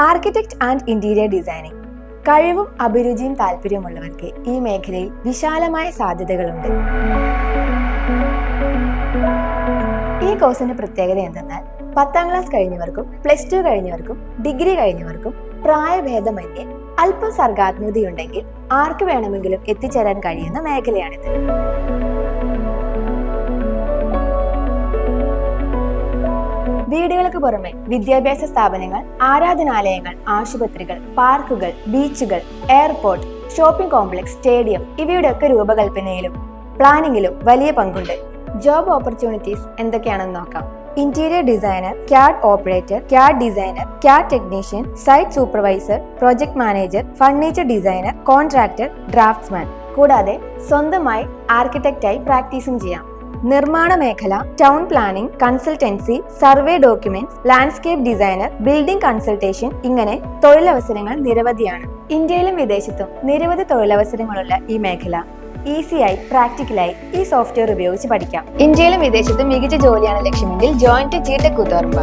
Architect and interior designing കഴിവും അഭിരുചിയും താല്പര്യമുള്ളവർക്ക് ഈ മേഖലയിൽ വിശാലമായ സാധ്യതകളുണ്ട്. ഈ കോഴ്സിന്റെ പ്രത്യേകത എന്തെന്നാൽ പത്താം ക്ലാസ് കഴിഞ്ഞവർക്കും പ്ലസ് ടു കഴിഞ്ഞവർക്കും ഡിഗ്രി കഴിഞ്ഞവർക്കും പ്രായഭേദമന്യേ അല്പം സർഗാത്മകതയുണ്ടെങ്കിൽ ആർക്ക് വേണമെങ്കിലും എത്തിച്ചേരാൻ കഴിയുന്ന മേഖലയാണിത്. വീടുകൾക്ക് പുറമെ വിദ്യാഭ്യാസ സ്ഥാപനങ്ങൾ ആരാധനാലയങ്ങൾ ആശുപത്രികൾ പാർക്കുകൾ ബീച്ചുകൾ എയർപോർട്ട് ഷോപ്പിംഗ് കോംപ്ലക്സ് സ്റ്റേഡിയം ഇവയുടെയൊക്കെ രൂപകൽപ്പനയിലും പ്ലാനിങ്ങിലും വലിയ പങ്കുണ്ട്. ജോബ് ഓപ്പർച്യൂണിറ്റീസ് എന്തൊക്കെയാണെന്ന് നോക്കാം. Interior designer CAD operator CAD designer CAD technician site supervisor project manager furniture designer contractor draftsman. കൂടാതെ സ്വന്തമായി ആർക്കിടെക്റ്റായി പ്രാക്ടീസും ചെയ്യാം. നിർമ്മാണ മേഖല town planning consultancy survey documents landscape designer building consultation ഇങ്ങനെ തൊഴിലവസരങ്ങൾ നിരവധിയാണ്. ഇന്ത്യയിലും വിദേശത്തും നിരവധി തൊഴിലവസരങ്ങളുള്ള ഈ മേഖല. ഈസിയായി പ്രാക്ടിക്കലായി ഈ സോഫ്റ്റ്വെയർ ഉപയോഗിച്ച് പഠിക്കാം. ഇന്ത്യയിലും വിദേശത്തും മികച്ച ജോലിയാണ് ലക്ഷ്യമെങ്കിൽ ജോയിന്റ് ജി ടെക് കൂത്തുപറമ്പ്